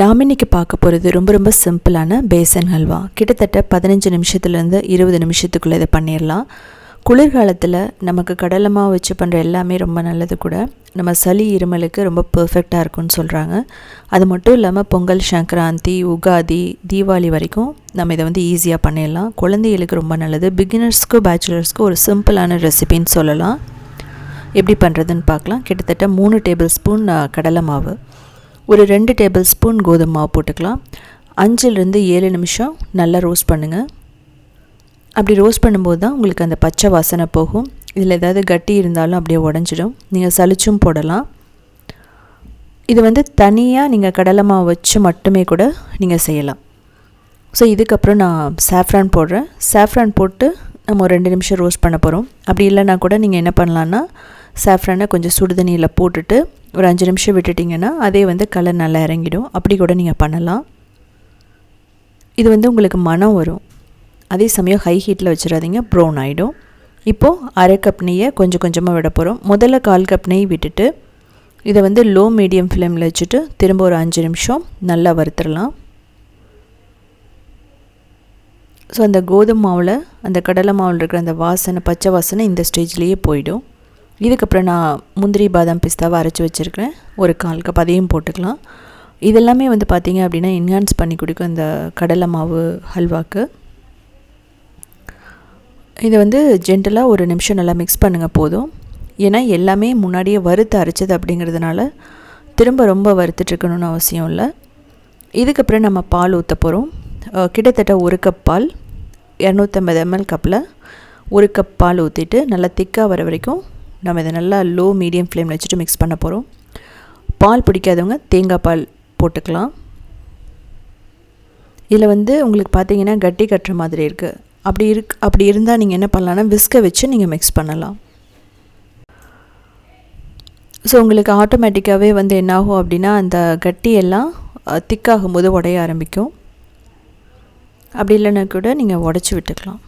நாம் இன்றைக்கி பார்க்க போகிறது ரொம்ப ரொம்ப சிம்பிளான பேசன் ஹல்வா. கிட்டத்தட்ட பதினஞ்சு நிமிஷத்துலேருந்து இருபது நிமிஷத்துக்குள்ளே இதை பண்ணிடலாம். குளிர்காலத்தில் நமக்கு கடலை மாவு வச்சு பண்ணுற எல்லாமே ரொம்ப நல்லது கூட. நம்ம சளி இருமலுக்கு ரொம்ப பர்ஃபெக்டாக இருக்கும்னு சொல்கிறாங்க அது மட்டும் இல்லாமல் பொங்கல் சங்கராந்தி உகாதி தீபாவளி வரைக்கும் நம்ம இதை வந்து ஈஸியாக பண்ணிடலாம். குழந்தைகளுக்கு ரொம்ப நல்லது. பிகினர்ஸ்க்கு பேச்சுலர்ஸ்க்கு ஒரு சிம்பிளான ரெசிபின்னு சொல்லலாம். எப்படி பண்ணுறதுன்னு பார்க்கலாம். கிட்டத்தட்ட மூணு டேபிள் ஸ்பூன் கடலை மாவு. ஒரு ரெண்டு டேபிள் ஸ்பூன் கோதுமை மாவு போட்டுக்கலாம். அஞ்சுலேருந்து ஏழு நிமிஷம் நல்லா ரோஸ்ட் பண்ணுங்கள் அப்படி ரோஸ்ட் பண்ணும்போது தான் உங்களுக்கு அந்த பச்சை வாசனை போகும். இதில் ஏதாவது கட்டி இருந்தாலும் அப்படியே உடஞ்சிடும். நீங்கள் சளிச்சும் போடலாம். இது வந்து தனியாக நீங்கள் கடலை மாவு வச்சு மட்டுமே கூட நீங்கள் செய்யலாம். ஸோ இதுக்கப்புறம் நான் சாஃப்ரான் போடுறேன். சாஃப்ரான் போட்டு நம்ம ஒரு ரெண்டு நிமிஷம் ரோஸ்ட் பண்ண போகிறோம். அப்படி இல்லைனா கூட நீங்கள் என்ன பண்ணலான்னா சாஃப்ரானை கொஞ்சம் சுடுதண்ணியில் போட்டுட்டு ஒரு அஞ்சு நிமிஷம் விட்டுட்டிங்கன்னா அதே வந்து கலர் நல்லா இறங்கிடும். அப்படி கூட நீங்கள் பண்ணலாம். இது வந்து உங்களுக்கு மனம் வரும். அதே சமயம் ஹை ஹீட்டில் வச்சிடாதீங்க ப்ரௌன் ஆகிடும் இப்போது அரை கப் நெய்யை கொஞ்சம் கொஞ்சமாக விட போகிறோம் முதல்ல கால் கப் நெய் விட்டுட்டு இதை வந்து லோ மீடியம் ஃப்ளேமில் வச்சுட்டு திரும்ப ஒரு அஞ்சு நிமிஷம் நல்லா வறுத்துடலாம். ஸோ அந்த கோதுமை மாவில் அந்த கடலை மாவில் இருக்கிற அந்த வாசனை பச்சை வாசனை இந்த ஸ்டேஜ்லேயே போயிடும். இதுக்கப்புறம் நான் முந்திரி பாதாம் பிஸ்தாவை அரைச்சி வச்சுருக்கேன் ஒரு கால் கப் அதையும் போட்டுக்கலாம். இதெல்லாமே வந்து பார்த்திங்க அப்படின்னா என்ஹான்ஸ் பண்ணி கொடுக்கும் இந்த கடலை மாவு ஹல்வாக்கு இதை வந்து ஜென்டலாக ஒரு நிமிஷம் நல்லா மிக்ஸ் பண்ணுங்கள் போதும். ஏன்னா எல்லாமே முன்னாடியே வறுத்து அரைச்சது அப்படிங்கிறதுனால திரும்ப ரொம்ப வறுத்துட்ருக்கணும்னு அவசியம் இல்லை. இதுக்கப்புறம் நம்ம பால் ஊற்ற போகிறோம் கிட்டத்தட்ட ஒரு கப் பால் இரநூத்தம்பது எம்எல் கப்பில் ஒரு கப் பால் ஊற்றிட்டு நல்லா திக்காக வர வரைக்கும் நம்ம இதை நல்லா லோ மீடியம் ஃப்ளேமில் வச்சுட்டு மிக்ஸ் பண்ண போகிறோம் பால் பிடிக்காதவங்க தேங்காய் பால் போட்டுக்கலாம். இதில் வந்து உங்களுக்கு பார்த்தீங்கன்னா கட்டி கட்டுற மாதிரி இருக்குது அப்படி இருக் அப்படி இருந்தால் நீங்கள் என்ன பண்ணலான்னா விஸ்கை வச்சு நீங்கள் மிக்ஸ் பண்ணலாம். ஸோ உங்களுக்கு ஆட்டோமேட்டிக்காகவே வந்து என்னாகும் அப்படின்னா அந்த கட்டியெல்லாம் திக்காகும் போது உடைய ஆரம்பிக்கும். அப்படி இல்லைன்னா கூட நீங்கள் உடச்சி விட்டுக்கலாம்.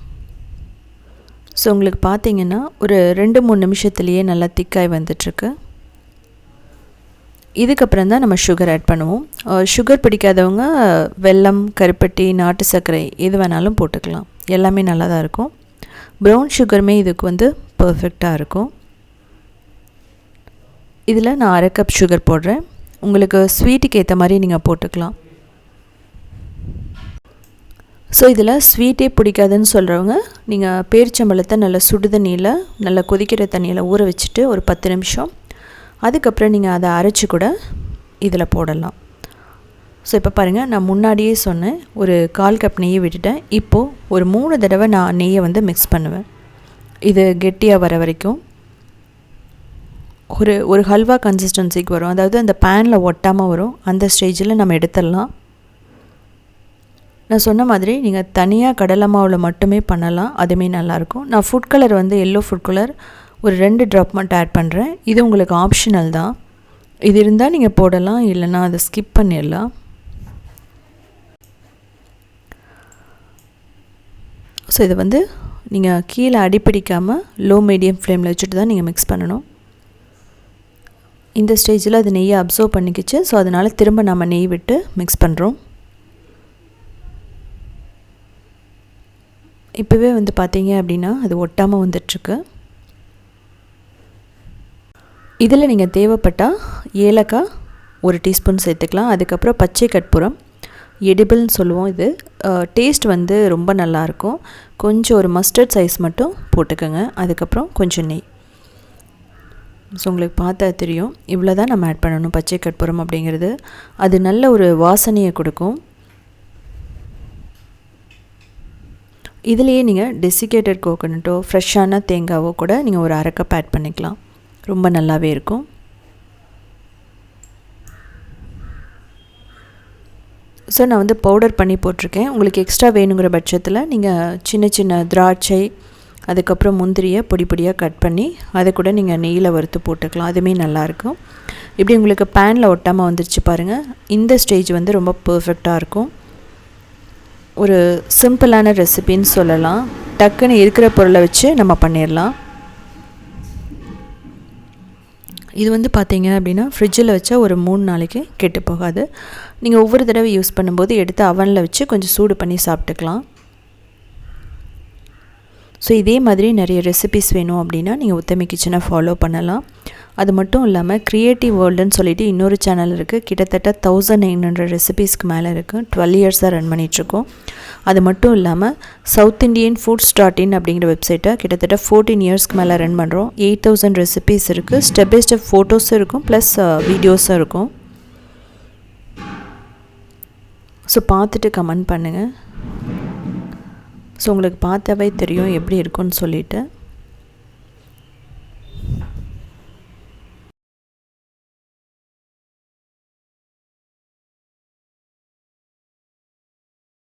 ஸோ உங்களுக்கு பார்த்தீங்கன்னா ஒரு ரெண்டு மூணு நிமிஷத்துலேயே நல்லா திக்காய் வந்துட்டுருக்கு. இதுக்கப்புறம் தான் நம்ம சுகர் ஆட் பண்ணுவோம். சுகர் பிடிக்காதவங்க வெல்லம் கருப்பட்டி நாட்டு சர்க்கரை எது வேணாலும் போட்டுக்கலாம். எல்லாமே நல்லா தான் இருக்கும். ப்ரௌன் சுகருமே இதுக்கு வந்து பர்ஃபெக்டாக இருக்கும். இதில் நான் அரை கப் சுகர் போடுறேன். உங்களுக்கு ஸ்வீட்டுக்கு ஏற்ற மாதிரி நீங்கள் போட்டுக்கலாம். ஸோ இதில் ஸ்வீட்டே பிடிக்காதுன்னு சொல்கிறவங்க நீங்கள் பேரிச்சம்பழத்தை நல்லா சுடு தண்ணியில் நல்லா கொதிக்கிற தண்ணியில் ஊற வச்சுட்டு ஒரு பத்து நிமிஷம். அதுக்கப்புறம் நீங்கள் அதை அரைச்சி கூட இதில் போடலாம். ஸோ இப்போ பாருங்கள் நான் முன்னாடியே சொன்னேன் ஒரு கால் கப் நெய்யை விட்டுட்டேன். இப்போது ஒரு மூணு தடவை நான் நெய்யை வந்து மிக்ஸ் பண்ணுவேன். இது கெட்டியாக வர வரைக்கும். ஒரு ஒரு ஹல்வா கன்சிஸ்டன்சிக்கு வரும். அதாவது அந்த பேனில் ஒட்டாமல் வரும். அந்த ஸ்டேஜில் நம்ம எடுத்துடலாம். நான் சொன்ன மாதிரி நீங்கள் தனியாக கடலை மாவில் மட்டுமே பண்ணலாம். அதுவுமே நல்லாயிருக்கும் நான் ஃபுட் கலர் வந்து எல்லோ ஃபுட் கலர் ஒரு ரெண்டு ட்ராப் மட்டும் ஆட் பண்ணுறேன் இது உங்களுக்கு ஆப்ஷனல் தான். இது இருந்தால் நீங்கள் போடலாம் இல்லைனா அதை ஸ்கிப் பண்ணிடலாம். ஸோ இதை வந்து நீங்கள் கீழே அடிப்பிடிக்காமல் லோ மீடியம் ஃப்ளேமில் வச்சுட்டு தான் நீங்கள் மிக்ஸ் பண்ணணும். இந்த ஸ்டேஜில் அது நெய்யை அப்சர்வ் பண்ணிக்கிச்சு. ஸோ அதனால் திரும்ப நம்ம நெய் விட்டு மிக்ஸ் பண்ணுறோம் இப்போவே வந்து பார்த்தீங்க அப்படின்னா அது ஒட்டாமல் வந்துட்டுருக்கு இதில் நீங்கள் தேவைப்பட்டால் ஏலக்காய் ஒரு டீஸ்பூன் சேர்த்துக்கலாம். அதுக்கப்புறம் பச்சை கற்பூரம் எடிபிள்னு சொல்லுவோம் இது. டேஸ்ட் வந்து ரொம்ப நல்லாயிருக்கும். கொஞ்சம் ஒரு மஸ்டர்ட் சைஸ் மட்டும் போட்டுக்கோங்க. அதுக்கப்புறம் கொஞ்சம் நெய். ஸோ உங்களுக்கு பார்த்தா தெரியும். இவ்வளோ தான் நம்ம ஆட் பண்ணணும். பச்சை கற்பூரம் அப்படிங்கிறது. அது நல்ல ஒரு வாசனையை கொடுக்கும். இதுலேயே நீங்கள் டெசிகேட்டட் கோகோனட்டோ ஃப்ரெஷ்ஷான தேங்காவோ கூட நீங்கள் ஒரு அரை கப் ஆட் பண்ணிக்கலாம். ரொம்ப நல்லாவே இருக்கும். ஸோ நான் வந்து பவுடர் பண்ணி போட்டிருக்கேன். உங்களுக்கு எக்ஸ்ட்ரா வேணுங்கிற பட்சத்தில் நீங்கள் சின்ன சின்ன திராட்சை அதுக்கப்புறம் முந்திரியை பொடி பொடியாக கட் பண்ணி அதை கூட நீங்கள் நெய்யில் வறுத்து போட்டுக்கலாம். அதுவுமே நல்லாயிருக்கும் இப்படி உங்களுக்கு பேனில் ஒட்டாமல் வந்துருச்சு பாருங்கள் இந்த ஸ்டேஜ் வந்து ரொம்ப பர்ஃபெக்டாக இருக்கும். ஒரு சிம்பிளான ரெசிபின்னு சொல்லலாம். டக்குன்னு இருக்கிற பொருளை வச்சு நம்ம பண்ணிடலாம். இது வந்து பார்த்தீங்க அப்படின்னா ஃப்ரிட்ஜில் வச்சா ஒரு மூணு நாளைக்கு கெட்டு போகாது. நீங்கள் ஒவ்வொரு தடவை யூஸ் பண்ணும்போது எடுத்து அவனில் வச்சு கொஞ்சம் சூடு பண்ணி சாப்பிட்டுக்கலாம். ஸோ இதே மாதிரி நிறைய ரெசிபிஸ் வேணும் அப்படின்னா நீங்கள் உத்தமி கிச்சனை ஃபாலோ பண்ணலாம். அது மட்டும் இல்லாமல் க்ரியேட்டிவ் வேர்ல்டுன்னு சொல்லிட்டு இன்னொரு சேனல் இருக்குது கிட்டத்தட்ட தௌசண்ட் நைன் ஹண்ட்ரட் ரெசிபீஸ்க்கு மேலே இருக்குது டுவெல் இயர்ஸாக ரன் பண்ணிகிட்ருக்கோம் அது மட்டும் இல்லாமல் south Indian foods dot in அப்படிங்கிற வெப்சைட்டை கிட்டத்தட்ட ஃபோர்டீன் இயர்ஸ்க்கு மேலே ரன் பண்ணுறோம் எயிட் தௌசண்ட் ரெசிபீஸ் இருக்குது ஸ்டெப் பை ஸ்டெப் ஃபோட்டோஸும் இருக்கும். ப்ளஸ் வீடியோஸும் uh, இருக்கும். ஸோ பார்த்துட்டு கமெண்ட் பண்ணுங்கள் ஸோ உங்களுக்கு பார்த்தாவே தெரியும் எப்படி இருக்கும்னு சொல்லிவிட்டு